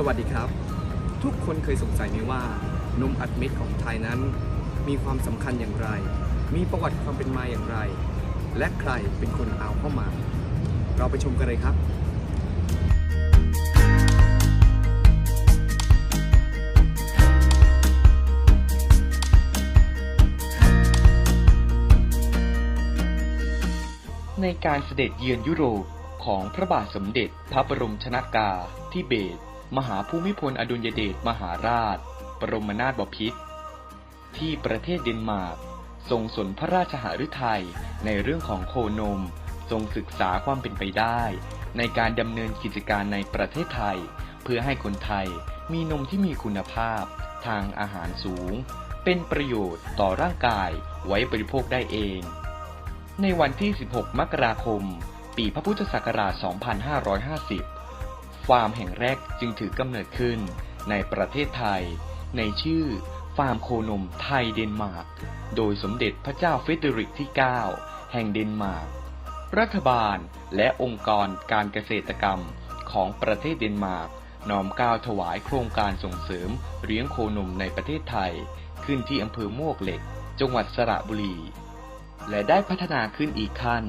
สวัสดีครับ ทุกคนเคยสงสัยไหมว่านมอัดเม็ดของไทยนั้น มีความสำคัญอย่างไร มีประวัติความเป็นมาอย่างไร และใครเป็นคนเอาเข้ามา เราไปชมกันเลยครับ ในการเสด็จเยือนยุโรปของพระบาทสมเด็จพระบรมชนากาธิเบศร มหาภูมิพลอดุลยเดชมหาราชบรมนาถบพิตรที่ประเทศเดนมาร์กทรงสนพระราชหฤทัยในเรื่องของโคนม ทรงศึกษาความเป็นไปได้ ในการดำเนินกิจการในประเทศไทย เพื่อให้คนไทยมีนมที่มีคุณภาพ ทางอาหารสูง เป็นประโยชน์ต่อร่างกายไว้บริโภคได้เอง ในวันที่ 16 มกราคม ปีพระพุทธศักราช 2550 ฟาร์มแห่งแรกจึงถือกำเนิดขึ้น ในประเทศไทย ในชื่อฟาร์มโคนมไทยเดนมาร์ก โดยสมเด็จพระเจ้าเฟเดริกที่ 9 แห่งเดนมาร์ก รัฐบาลและองค์กรการเกษตรกรรมของประเทศเดนมาร์กน้อมก้าวถวายโครงการส่งเสริมเลี้ยงโคนมในประเทศไทย ขึ้นที่อำเภอมวกเหล็ก จังหวัดสระบุรี และได้พัฒนาขึ้นอีกขั้น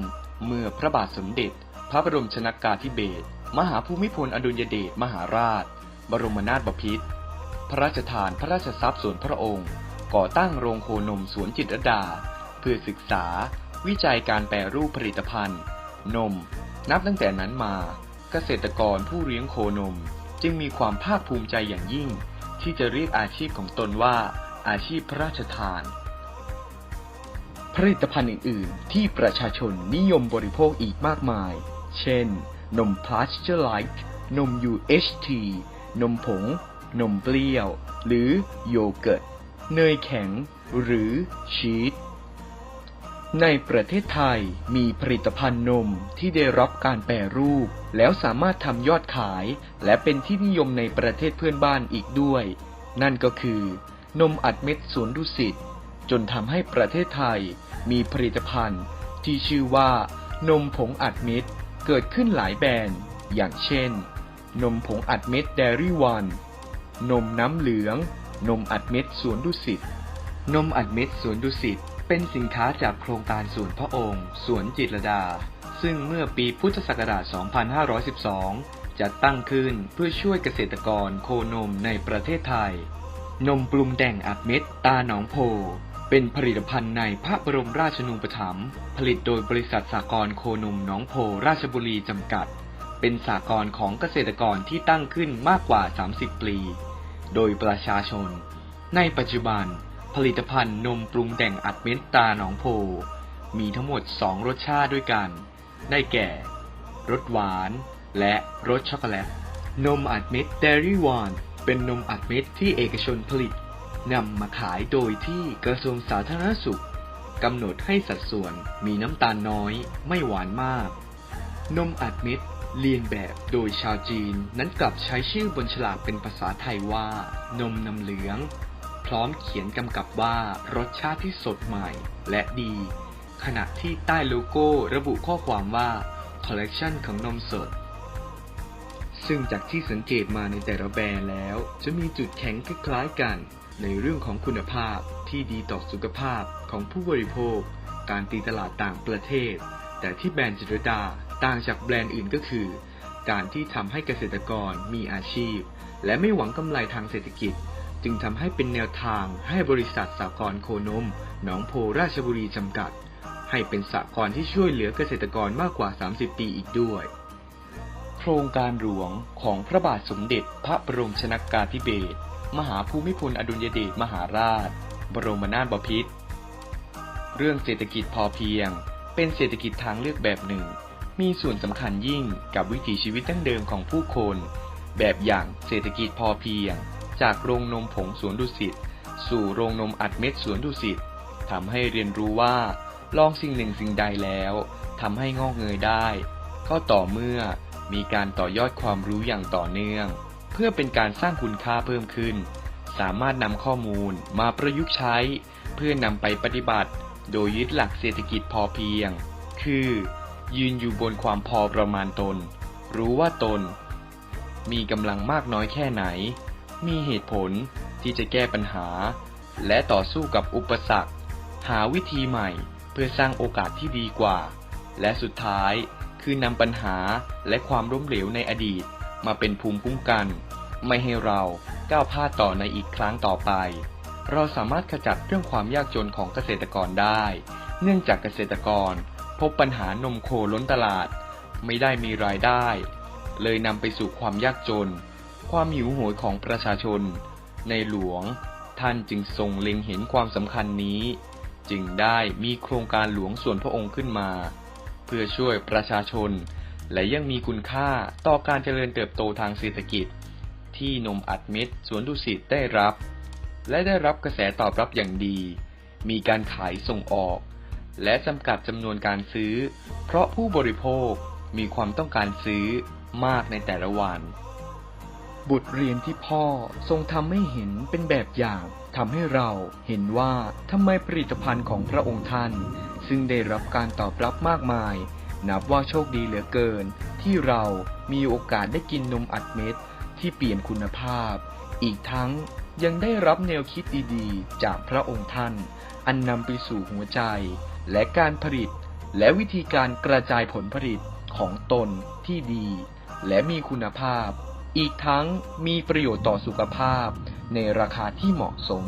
เมื่อพระบาทสมเด็จ พระบรมชนากาธิเบศร มหาภูมิพลอดุลยเดชมหาราช บรมนาถบพิตรพระราชทานพระราชทรัพย์ส่วนพระองค์ ก่อตั้งโรงโคนมสวนจิตรดา เพื่อศึกษา วิจัยการแปรรูปผลิตภัณฑ์ นม นับตั้งแต่นั้นมา เกษตรกรผู้เลี้ยงโคนมจึงมีความภาคภูมิใจอย่างยิ่ง ที่จะเรียกอาชีพของตนว่า อาชีพพระราชทาน ผลิตภัณฑ์อื่น ๆ ที่ประชาชนนิยมบริโภคอีกมากมาย เช่น นม Pasture Light นม UHT นมผง นมเปรี้ยว หรือโยเกิร์ต เนยแข็ง หรือชีส ในประเทศไทยมีผลิตภัณฑ์นมที่ได้รับการแปรรูป แล้วสามารถทำยอดขาย และเป็นที่นิยมในประเทศเพื่อนบ้านอีกด้วย นั่นก็คือ นมอัดเม็ดสวนดุสิต จนทำให้ประเทศไทยมีผลิตภัณฑ์ที่ชื่อว่า นมผงอัดเม็ด เกิดขึ้นหลายแบรนด์ อย่างเช่น นมผงอัดเม็ดเดรี่วัน นมน้ำเหลือง นมอัดเม็ดสวนดุสิต นมอัดเม็ดสวนดุสิต เป็นสินค้าจากโครงการสวนพระองค์ สวนจิตรดา ซึ่งเมื่อปีพุทธศักราช 2512 จัดตั้งขึ้นเพื่อช่วยเกษตรกรโคนมในประเทศไทย นมปรุงแต่งอัดเม็ดตาหนองโพ เป็นผลิตภัณฑ์ในพระบรมราชนูปถัมภ์ผลิตโดยบริษัทสากรโคนมหนองโพราชบุรีจำกัด เป็นสากรของเกษตรกรที่ตั้งขึ้นมากกว่า 30 ปี โดยประชาชน ในปัจจุบัน ผลิตภัณฑ์นมปรุงแต่งอัดเม็ดตาหนองโพ มีทั้งหมด 2 รสชาติด้วยกัน ได้แก่ รสหวาน และรสช็อกโกแลต นมอัดเม็ดเดรี่วานเป็นนมอัดเม็ดที่เอกชนผลิต นำมาขายโดยที่กระทรวงสาธารณสุขกำหนดให้สัดส่วนมีน้ำตาลน้อยไม่หวานมาก นมอัดเม็ดเรียนแบบโดยชาวจีนนั้นกลับใช้ชื่อบนฉลากเป็นภาษาไทยว่า นมน้ำเหลือง พร้อมเขียนกำกับว่ารสชาติที่สดใหม่และดี ขณะที่ใต้โลโก้ระบุข้อความว่าคอลเลกชันของนมสด ซึ่งจากที่สังเกตมาในแต่ละแบรนด์แล้ว จะมีจุดแข็งคล้ายๆกัน ในเรื่องของคุณภาพที่ดีต่อสุขภาพของผู้บริโภค การตีตลาดต่างประเทศ แต่ที่แบรนด์จิตรดาต่างจากแบรนด์อื่นก็คือ การที่ทำให้เกษตรกรมีอาชีพ และไม่หวังกำไรทางเศรษฐกิจ จึงทำให้เป็นแนวทางให้บริษัทสากรโคนม หนองโพราชบุรีจำกัด ให้เป็นสากรที่ช่วยเหลือเกษตรกรมากกว่า 30 ปีอีกด้วย โครงการหลวงของพระบาทสมเด็จพระบรมชนากาธิเบศร มหาภูมิพลอดุลยเดชมหาราช บรมนาถบพิตรเรื่องเศรษฐกิจพอเพียง เป็นเศรษฐกิจทางเลือกแบบหนึ่ง มีส่วนสำคัญยิ่งกับวิถีชีวิตดั้งเดิมของผู้คน แบบอย่างเศรษฐกิจพอเพียง จากโรงนมผงสวนดุสิตสู่โรงนมอัดเม็ดสวนดุสิตทำให้เรียนรู้ว่า ลองสิ่งหนึ่งสิ่งใดแล้วทำให้งอกเงยได้ ก็ต่อเมื่อมีการต่อยอดความรู้อย่างต่อเนื่อง เพื่อเป็นการสร้างคุณค่าเพิ่มขึ้น สามารถนำข้อมูลมาประยุกต์ใช้ เพื่อนำไปปฏิบัติ โดยยึดหลักเศรษฐกิจพอเพียง คือ ยืนอยู่บนความพอประมาณตน รู้ว่าตน มีกำลังมากน้อยแค่ไหน มีเหตุผลที่จะแก้ปัญหา และต่อสู้กับอุปสรรค หาวิธีใหม่เพื่อสร้างโอกาสที่ดีกว่า และสุดท้ายคือนำปัญหาและความล้มเหลวในอดีต มาเป็นภูมิคุ้มกัน ไม่ให้เราก้าวพลาดต่อในอีกครั้งต่อไป เราสามารถขจัดเรื่องความยากจนของเกษตรกรได้ เนื่องจากเกษตรกร พบปัญหานมโคล้นตลาด ไม่ได้มีรายได้ เลยนำไปสู่ความยากจน ความหิวโหยของประชาชน ในหลวง ท่านจึงทรงเล็งเห็นความสำคัญนี้ จึงได้มีโครงการหลวงส่วนพระองค์ขึ้นมา เพื่อช่วยประชาชน และยังมีคุณค่าต่อการเจริญเติบโตทางเศรษฐกิจ ที่นมอัดเม็ดสวนดุสิตได้รับ และได้รับกระแสตอบรับอย่างดี มีการขายส่งออก และจำกัดจำนวนการซื้อ เพราะผู้บริโภคมีความต้องการซื้อมากในแต่ละวัน บทเรียนที่พ่อทรงทำให้เห็นเป็นแบบอย่างทำให้เราเห็นว่าทำไมผลิตภัณฑ์ของพระองค์ท่าน ซึ่งได้รับการตอบรับมากมาย นับว่าโชคดีเหลือเกิน ที่เรามีโอกาสได้กินนมอัดเม็ดที่เปลี่ยนคุณภาพ อีกทั้งยังได้รับแนวคิดดีๆ จากพระองค์ท่าน อันนำไปสู่หัวใจ และการผลิต และวิธีการกระจายผลผลิตของตนที่ดี และมีคุณภาพ อีกทั้งมีประโยชน์ต่อสุขภาพ ในราคาที่เหมาะสม